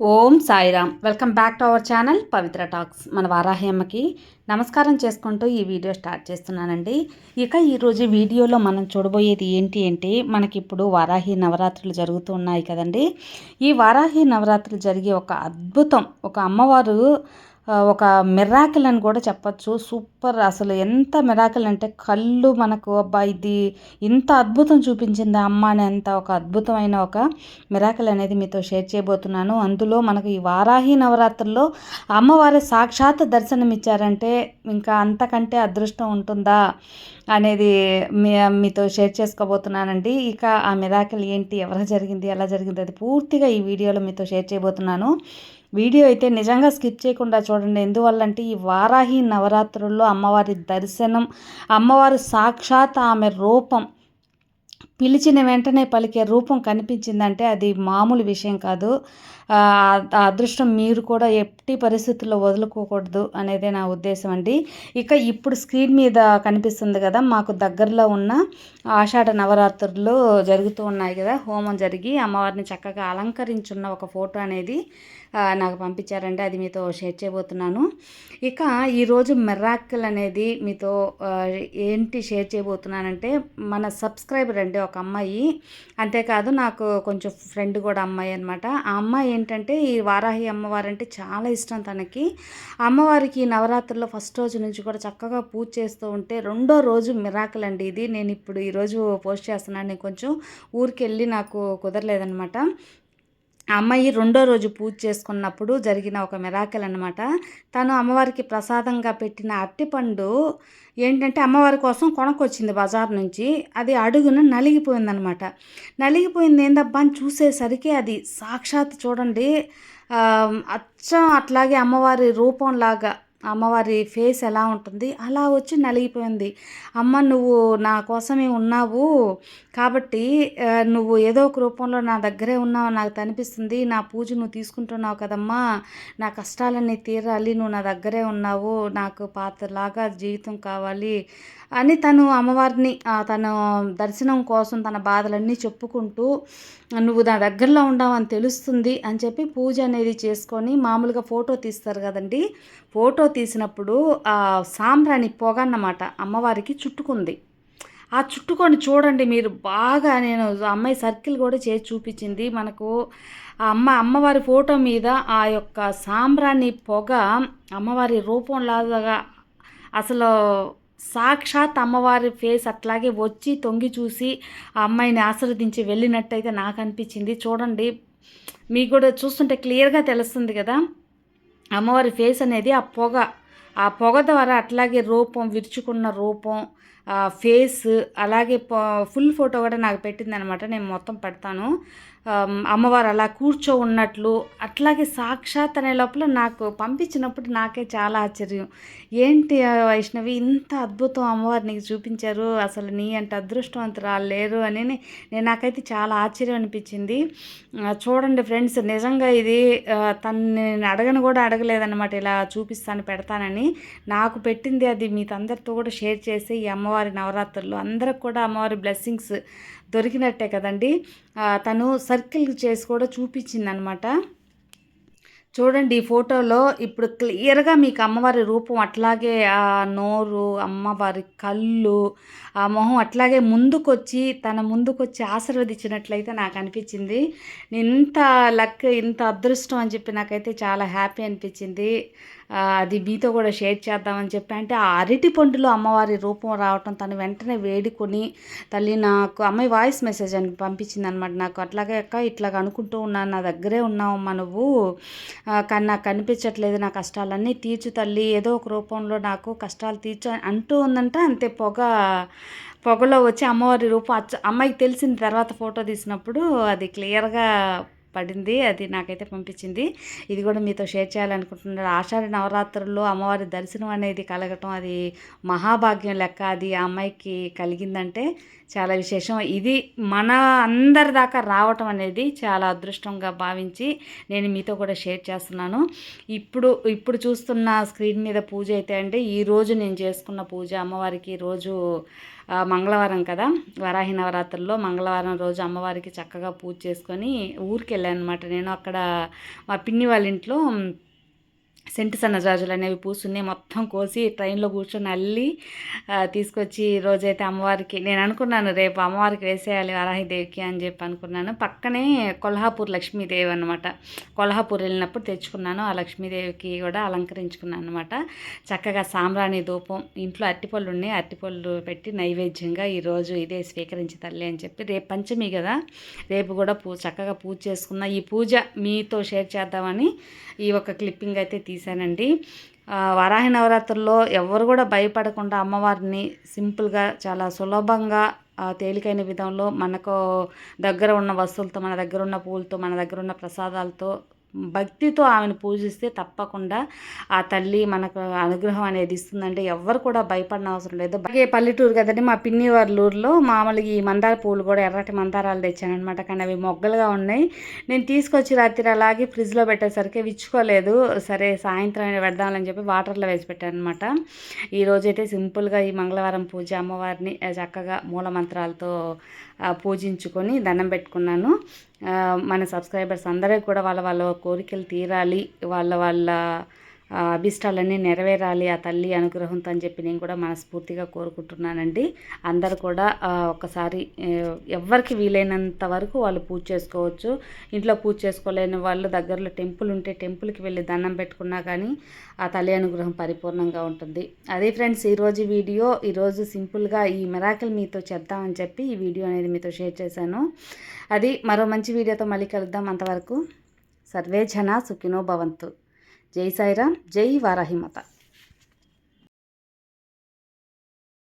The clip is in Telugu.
Om Sairam. Welcome back to our channel Pavitra talks. మన వారాహి అమ్మకి నమస్కారం చేసుకుంటూ ఈ వీడియో స్టార్ట్ చేస్తున్నానండి. ఇక ఈరోజు వీడియోలో మనం చూడబోయేది ఏంటి అంటే మనకి ఇప్పుడు వారాహి నవరాత్రులు జరుగుతూ ఉన్నాయి కదండి. ఈ వారాహి నవరాత్రులు జరిగే ఒక అద్భుతం ఒక అమ్మవారు ఒక మిరాకిల్ అని కూడా చెప్పచ్చు. సూపర్ అసలు ఎంత మిరాకిల్ అంటే కళ్ళు మనకు అబ్బా ఇది ఇంత అద్భుతం చూపించింది అమ్మ అనేంత ఒక అద్భుతమైన ఒక మిరాకిల్ అనేది మీతో షేర్ చేయబోతున్నాను. అందులో మనకు ఈ వారాహి నవరాత్రుల్లో అమ్మవారి సాక్షాత్ దర్శనం ఇచ్చారంటే ఇంకా అంతకంటే అదృష్టం ఉంటుందా అనేది మీ మీతో షేర్ చేసుకోబోతున్నానండి. ఇక ఆ మిరాకిల్ ఏంటి ఎవరు జరిగింది ఎలా జరిగింది అది పూర్తిగా ఈ వీడియోలో మీతో షేర్ చేయబోతున్నాను. వీడియో అయితే నిజంగా స్కిప్ చేయకుండా చూడండి. ఎందువల్లంటే ఈ వారాహి నవరాత్రుల్లో అమ్మవారి దర్శనం అమ్మవారి సాక్షాత్ ఆమె రూపం పిలిచిన వెంటనే పలికే రూపం కనిపించిందంటే అది మామూలు విషయం కాదు. ఆ అదృష్టం మీరు కూడా ఎట్టి పరిస్థితుల్లో వదులుకోకూడదు అనేదే నా ఉద్దేశం అండి. ఇక ఇప్పుడు స్క్రీన్ మీద కనిపిస్తుంది కదా మాకు దగ్గరలో ఉన్న ఆషాఢ నవరాత్రులు జరుగుతూ ఉన్నాయి కదా హోమం జరిగి అమ్మవారిని చక్కగా అలంకరించున్న ఒక ఫోటో అనేది నాకు పంపించారండి. అది మీతో షేర్ చేయబోతున్నాను. ఇక ఈరోజు మెరాకిల్ అనేది మీతో ఏంటి షేర్ చేయబోతున్నానంటే మన సబ్స్క్రైబర్ అండి ఒక అమ్మాయి. అంతేకాదు నాకు కొంచెం ఫ్రెండ్ కూడా అమ్మాయి అనమాట ఆ అమ్మాయి ఏంటంటే ఈ వారాహి అమ్మవారు అంటే చాలా ఇష్టం తనకి. అమ్మవారికి నవరాత్రుల్లో ఫస్ట్ రోజు నుంచి కూడా చక్కగా పూజ చేస్తూ ఉంటే రెండో రోజు మిరాకల్ అండి ఇది. నేను ఇప్పుడు ఈరోజు పోస్ట్ చేస్తున్నాను. నేను కొంచెం ఊరికి వెళ్ళి నాకు కుదరలేదనమాట అమ్మాయి రెండో రోజు పూజ చేసుకున్నప్పుడు జరిగిన ఒక మిరాకల్ అనమాట తను అమ్మవారికి ప్రసాదంగా పెట్టిన అట్టిపండు ఏంటంటే అమ్మవారి కోసం కొనకొచ్చింది బజార్ నుంచి. అది అడుగున నలిగిపోయిందనమాట నలిగిపోయింది ఏందబ్బా అని చూసేసరికి అది సాక్షాత్ చూడండి అచ్చం అట్లాగే అమ్మవారి రూపంలాగా అమ్మవారి ఫేస్ ఎలా ఉంటుంది? అలా వచ్చి నలిగిపోయింది. అమ్మ నువ్వు నా కోసమే ఉన్నావు కాబట్టి నువ్వు ఏదో ఒక రూపంలో నా దగ్గరే ఉన్నావు నాకు అనిపిస్తుంది నా పూజ నువ్వు తీసుకుంటున్నావు కదమ్మా. నా కష్టాలన్నీ తీరాలి. నువ్వు నా దగ్గరే ఉన్నావు. నాకు పాతలాగా జీవితం కావాలి అని తను అమ్మవారిని తన దర్శనం కోసం తన బాధలన్నీ చెప్పుకుంటూ నువ్వు నా దగ్గరలో ఉండవని తెలుస్తుంది అని చెప్పి పూజ అనేది చేసుకొని మామూలుగా ఫోటో తీస్తారు కదండి. ఫోటో తీసినప్పుడు ఆ సాంబ్రాణి పొగ అన్నమాట అమ్మవారికి చుట్టుకుంది. ఆ చుట్టుకొని చూడండి మీరు బాగా నేను అమ్మాయి సర్కిల్ కూడా చేసి చూపించింది. మనకు ఆ అమ్మ అమ్మవారి ఫోటో మీద ఆ యొక్క సాంబ్రాణి పొగ అమ్మవారి రూపంలాగా అసలు సాక్షాత్ అమ్మవారి ఫేస్ అట్లాగే వచ్చి తొంగి చూసి ఆ అమ్మాయిని ఆశీర్వదించి వెళ్ళినట్టయితే నాకు అనిపించింది. చూడండి మీకు కూడా చూస్తుంటే క్లియర్గా తెలుస్తుంది కదా. అమ్మవారి ఫేస్ అనేది ఆ పొగ ఆ పొగ ద్వారా అట్లాగే రూపం విరుచుకున్న రూపం ఫేస్ అలాగే ఫుల్ ఫోటో కూడా నాకు పెట్టిందనమాట నేను మొత్తం పెడతాను. అమ్మవారు అలా కూర్చో ఉన్నట్లు అట్లాగే సాక్షాత్ అనే లోపల నాకు పంపించినప్పుడు నాకే చాలా ఆశ్చర్యం. ఏంటి వైష్ణవి ఇంత అద్భుతం అమ్మవారు నీకు చూపించారు అసలు నీ అంటే అదృష్టవంతురాలు లేరు అని నేను నాకైతే చాలా ఆశ్చర్యం అనిపించింది. చూడండి ఫ్రెండ్స్ నిజంగా ఇది తను నేను అడగను కూడా అడగలేదన్నమాట ఇలా చూపిస్తాను పెడతానని. నాకు పెట్టింది అది మీతో కూడా షేర్ చేసి ఈ అమ్మవారి నవరాత్రులు అందరికి కూడా అమ్మవారి బ్లెస్సింగ్స్ దొరికినట్టే కదండి. తను సర్కిల్ చేసి కూడా చూపించిందనమాట. చూడండి ఈ ఫోటోలో ఇప్పుడు క్లియర్గా మీకు అమ్మవారి రూపం అట్లాగే ఆ నోరు అమ్మవారి కళ్ళు ఆ మొహం అట్లాగే ముందుకొచ్చి తన ముందుకొచ్చి ఆశీర్వదించినట్లయితే నాకు అనిపించింది. ఇంత లక్ ఇంత అదృష్టం అని చెప్పి నాకైతే చాలా హ్యాపీ అనిపించింది. అది మీతో కూడా షేర్ చేద్దామని చెప్పి. అంటే ఆ అరటి పండులో అమ్మవారి రూపం రావటం తను వెంటనే వేడుకొని తల్లి నాకు అమ్మాయి వాయిస్ మెసేజ్ అని పంపించింది అనమాట నాకు. అట్లాగే అక్క ఇట్లాగ అనుకుంటూ ఉన్నాను నా దగ్గరే ఉన్నావమ్మా నువ్వు. కానీ నాకు కనిపించట్లేదు నా కష్టాలన్నీ తీర్చు తల్లి. ఏదో ఒక రూపంలో నాకు కష్టాలు తీర్చు అంటూ ఉందంటే అంతే పొగ పొగలో వచ్చి అమ్మవారి రూపం అమ్మాయికి తెలిసిన తర్వాత ఫోటో తీసినప్పుడు అది క్లియర్గా పడింది అది నాకైతే పంపించింది. ఇది కూడా మీతో షేర్ చేయాలనుకుంటున్నారు ఆషాఢ నవరాత్రుల్లో అమ్మవారి దర్శనం అనేది కలగటం అది మహాభాగ్యం లెక్క. అది ఆ అమ్మాయికి కలిగిందంటే చాలా విశేషం. ఇది మన అందరి దాకా రావటం అనేది చాలా అదృష్టంగా భావించి నేను మీతో కూడా షేర్ చేస్తున్నాను. ఇప్పుడు ఇప్పుడు చూస్తున్న స్క్రీన్ మీద పూజ అయితే అంటే ఈరోజు నేను చేసుకున్న పూజ అమ్మవారికి రోజు మంగళవారం కదా. వరాహి నవరాత్రుల్లో మంగళవారం రోజు అమ్మవారికి చక్కగా పూజ చేసుకొని ఊరికి వెళ్ళాను అనమాట నేను అక్కడ మా పిన్ని వాళ్ళ ఇంట్లో సెంటు సన్నజాజులు అనేవి పూసున్నాయి మొత్తం కోసి ట్రైన్లో కూర్చొని అల్లి తీసుకొచ్చి ఈ రోజైతే అమ్మవారికి నేను అనుకున్నాను రేపు అమ్మవారికి వేసేయాలి వారాహిదేవికి అని చెప్పి అనుకున్నాను. పక్కనే కొల్హాపూర్ లక్ష్మీదేవి అనమాట కొల్హాపూర్ వెళ్ళినప్పుడు తెచ్చుకున్నాను ఆ లక్ష్మీదేవికి కూడా అలంకరించుకున్నాను అనమాట చక్కగా సాంబ్రాణి ధూపం ఇంట్లో అట్టిపళ్ళు ఉన్నాయి అట్టిపళ్ళు పెట్టి నైవేద్యంగా ఈరోజు ఇదే స్వీకరించి తల్లి అని చెప్పి రేపు పంచమి కదా రేపు కూడా పూ చక్కగా పూజ చేసుకున్న ఈ పూజ మీతో షేర్ చేద్దామని ఈ ఒక క్లిప్పింగ్ అయితే తీశానండి. వరాహి నవరాత్రుల్లో ఎవరు కూడా భయపడకుండా అమ్మవారిని సింపుల్గా చాలా సులభంగా తేలికైన విధంలో మనకు దగ్గర ఉన్న వస్తువులతో మన దగ్గర ఉన్న పూలతో మన దగ్గర ఉన్న ప్రసాదాలతో భక్తితో ఆమెను పూజిస్తే తప్పకుండా ఆ తల్లి మనకు అనుగ్రహం అనేది ఇస్తుందంటే ఎవ్వరు కూడా భయపడిన అవసరం లేదు. అలాగే పల్లెటూరు కదండి మా పిన్ని ఊర్లో మామూలుగా ఈ మందార పూలు కూడా ఎర్రటి మందారాలు తెచ్చానమాట కానీ అవి మొగ్గలుగా ఉన్నాయి. నేను తీసుకొచ్చి రాత్రి అలాగే ఫ్రిడ్జ్లో పెట్టేసరికి విచ్చుకోలేదు. సరే సాయంత్రం పెడదామని చెప్పి వాటర్లో వేసి పెట్టాను అనమాట ఈ రోజైతే సింపుల్గా ఈ మంగళవారం పూజ అమ్మవారిని చక్కగా మూల మంత్రాలతో పూజించుకొని దండం పెట్టుకున్నాను. మన సబ్స్క్రైబర్స్ అందరికీ కూడా వాళ్ళ వాళ్ళ కోరికలు తీరాలి వాళ్ళ వాళ్ళ అభిష్టాలన్నీ నెరవేరాలి ఆ తల్లి అనుగ్రహంతో అని చెప్పి నేను కూడా మనస్ఫూర్తిగా కోరుకుంటున్నానండి. అందరు కూడా ఒకసారి ఎవరికి వీలైనంత వరకు వాళ్ళు పూజ చేసుకోవచ్చు. ఇంట్లో పూజ చేసుకోలేని వాళ్ళు దగ్గరలో టెంపుల్ ఉంటే టెంపుల్కి వెళ్ళి దండం పెట్టుకున్నా కానీ ఆ తల్లి అనుగ్రహం పరిపూర్ణంగా ఉంటుంది. అదే ఫ్రెండ్స్ ఈరోజు వీడియో ఈరోజు సింపుల్గా ఈ మెరాకిల్ మీతో చేద్దామని చెప్పి ఈ వీడియో అనేది మీతో షేర్ చేశాను. అది మరో మంచి వీడియోతో మళ్ళీ కలుద్దాం అంతవరకు. సర్వే జన సుఖినో భవంతు. జై సాయిరామ్ జై వారాహిమత